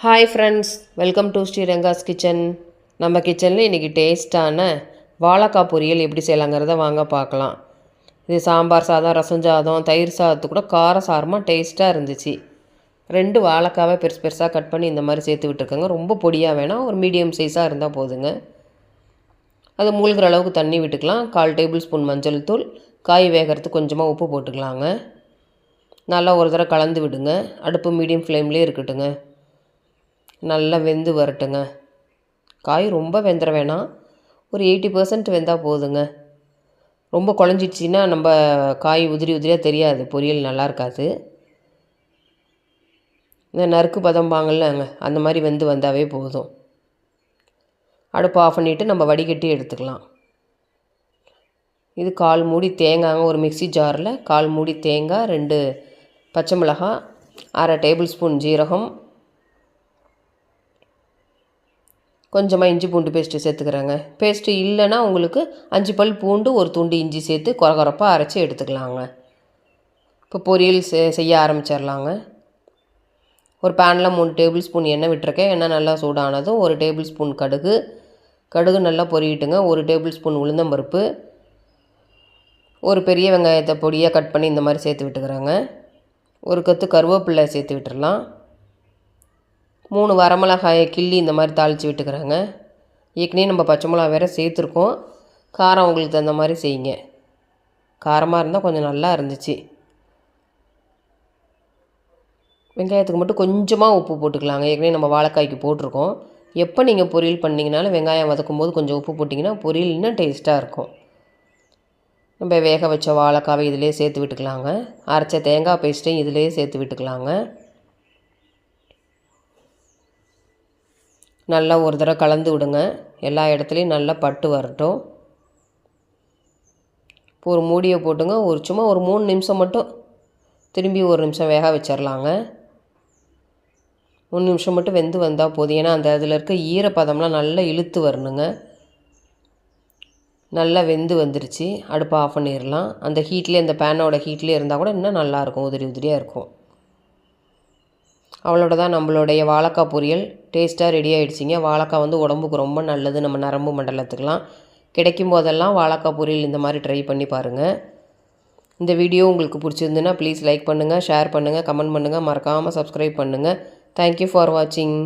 Hi friends welcome to Sriranga's kitchen நம்ம கிச்சனில் இன்றைக்கி டேஸ்ட்டான வாழைக்காய் பொரியல் எப்படி செய்யலாங்கிறத வாங்க பார்க்கலாம். இது சாம்பார் சாதம் ரசம் சாதம் தயிர் சாதத்து கூட கார சாரமாக டேஸ்ட்டாக இருந்துச்சு. ரெண்டு வாழைக்காவை பெருசு பெருசாக கட் பண்ணி இந்த மாதிரி சேர்த்து விட்டுருக்கோங்க. ரொம்ப பொடியாக வேணாம் ஒரு மீடியம் சைஸாக இருந்தால் போதுங்க. அது மூழ்கிற அளவுக்கு தண்ணி விட்டுக்கலாம். கால் டேபிள் ஸ்பூன் மஞ்சள் தூள் காய் வேகிறதுக்கு கொஞ்சமாக உப்பு போட்டுக்கலாங்க. நல்லா ஒரு தடவை கலந்து விடுங்க. அடுப்பு மீடியம் ஃப்ளேம்லேயே இருக்கட்டுங்க. நல்லா வெந்து வரட்டுங்க. காய் ரொம்ப வெந்துட வேணாம். ஒரு எயிட்டி பர்சன்ட் வெந்தால் போதுங்க. ரொம்ப குழஞ்சிடுச்சின்னா நம்ம காய் உதிரி உதிரியாக தெரியாது. பொரியல் நல்லா இருக்காது. இந்த நறுக்கு பதம்பாங்கல்லங்க அந்த மாதிரி வெந்து வந்தாவே போதும். அடுப்பு ஆஃப் பண்ணிவிட்டு நம்ம வடிகட்டி எடுத்துக்கலாம். இது கால் மூடி தேங்காங்க ஒரு மிக்சி ஜாரில். கால் மூடி தேங்காய் ரெண்டு பச்சை மிளகாய் அரை டேபிள் ஸ்பூன் ஜீரகம் கொஞ்சமாக இஞ்சி பூண்டு பேஸ்ட்டு சேர்த்துக்கிறாங்க. பேஸ்ட்டு இல்லைன்னா உங்களுக்கு அஞ்சு பல் பூண்டு ஒரு துண்டு இஞ்சி சேர்த்து குறகுறப்பாக அரைச்சி எடுத்துக்கலாங்க. இப்போ பொரியல் செ செய்ய ஆரம்பிச்சிடலாங்க ஒரு பேனில் மூணு டேபிள் ஸ்பூன் எண்ணெய் விட்டுருக்கேன். எண்ணெய் நல்லா சூடானதும் ஒரு டேபிள் ஸ்பூன் கடுகு. கடுகு நல்லா பொரியிட்டுங்க. ஒரு டேபிள் ஸ்பூன் உளுந்தம்பருப்பு. ஒரு பெரிய வெங்காயத்தை பொடியாக கட் பண்ணி இந்த மாதிரி சேர்த்து விட்டுக்கிறாங்க. ஒரு கத்து கருவேப்பில்லை சேர்த்து விட்டுடலாம் மூணு வரமிளகாயை கிள்ளி இந்த மாதிரி தாளித்து விட்டுக்கிறாங்க. ஏற்கனவே நம்ம பச்சை மிளகா வேறு சேர்த்துருக்கோம். காரம் உங்களுக்கு தகுந்த மாதிரி செய்யுங்க. காரமாக இருந்தால் கொஞ்சம் நல்லா இருந்துச்சு. வெங்காயத்துக்கு மட்டும் கொஞ்சமாக உப்பு போட்டுக்கலாங்க. ஏற்கனவே நம்ம வாழைக்காய்க்கு போட்டிருக்கோம். எப்போ நீங்கள் பொரியல் பண்ணிங்கனாலும் வெங்காயம் வதக்கும் போது கொஞ்சம் உப்பு போட்டிங்கன்னா பொரியல் இன்னும் டேஸ்ட்டாக இருக்கும். நம்ம வேக வச்ச வாழைக்காவை இதிலே சேர்த்து விட்டுக்கலாங்க. அரைச்ச தேங்காய் பேஸ்ட்டையும் இதிலே சேர்த்து விட்டுக்கலாங்க. நல்லா ஒரு தடவை கலந்து விடுங்க. எல்லா இடத்துலையும் நல்லா பட்டு வரட்டும். இப்போ ஒரு மூடியை போட்டுங்க. ஒரு சும்மா ஒரு மூணு நிமிஷம் மட்டும் திரும்பி ஒரு நிமிஷம் வேக வச்சிடலாங்க மூணு நிமிஷம் மட்டும் வெந்து வந்தால் போதும். ஏன்னா அந்த அதில் இருக்க ஈரப்பதம்லாம் நல்லா இழுத்து வரணுங்க. நல்லா வெந்து வந்துருச்சு. அடுப்பை ஆஃப் பண்ணிடலாம் அந்த ஹீட்லேயே அந்த பேனோட ஹீட்லேயே இருந்தால் கூட இன்னும் நல்லாயிருக்கும் உதிரி உதிரியாக இருக்கும். அவ்வளோட தான் நம்மளுடைய வாழைக்காய் பொரியல். டேஸ்ட்டாக ரெடி ஆகிடுச்சிங்க வாழைக்காய் வந்து உடம்புக்கு ரொம்ப நல்லது. நம்ம நரம்பு மண்டலத்துக்கெலாம் கிடைக்கும் போதெல்லாம் வாழைக்காய் பொரியல் இந்த மாதிரி ட்ரை பண்ணி பாருங்கள் இந்த வீடியோ உங்களுக்கு பிடிச்சிருந்துன்னா ப்ளீஸ் லைக் பண்ணுங்கள் ஷேர் பண்ணுங்கள் கமெண்ட் பண்ணுங்கள் மறக்காமல் சப்ஸ்கிரைப் பண்ணுங்கள் தேங்க்யூ ஃபார் வாட்சிங்